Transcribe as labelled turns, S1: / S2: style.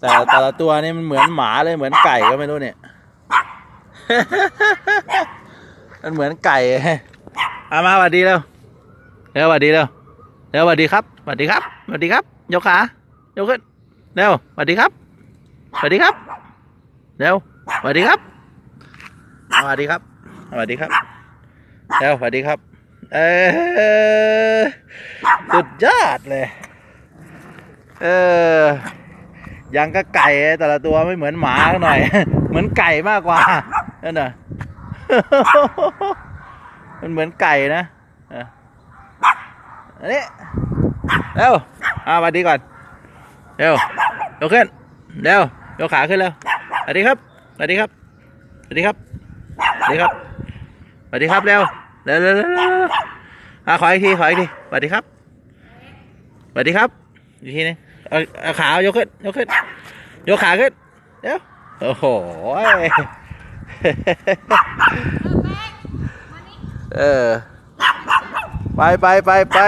S1: แต่แต่ละตัวนี่มันเหมือนหมาเลยเหมือนไก่ก็ไม่รู้เนี่ย มันเหมือนไก่เอามาสวัสดีเร็วเร็วสวัสดีเร็วเร็วสวัสดีครับสวัสดีครับสวัสดีครับยกขายกขึ้นเร็วสวัสดีครับสวัสดีครับเร็วสวัสดีครับสวัสดีครับสวัสดีครับเร็วสวัสดีครับ เออสุดยอดเลย เออ ยังก็ไก่แต่ละตัวไม่เหมือนหมาหน่อย เหมือนไก่มากกว่านั่นน่ะมันเหมือนไก่นะอันนี้เร็วอาสวัสดีก่อนเร็วยกขึ้นเร็วยกขาขึ้นเร็วสวัสดีครับสวัสดีครับสวัสดีครับสวัสดีครับสวัสดีครับเร็วเร็วเร็วเร็วอ่าขออีกทีขออีกทีสวัสดีครับสวัสดีครับอีกทีนึง เอาเอาขายกขึ้นยกขึ้นยกขาขึ้นเร็วโอ้โหเออไปไปไปไป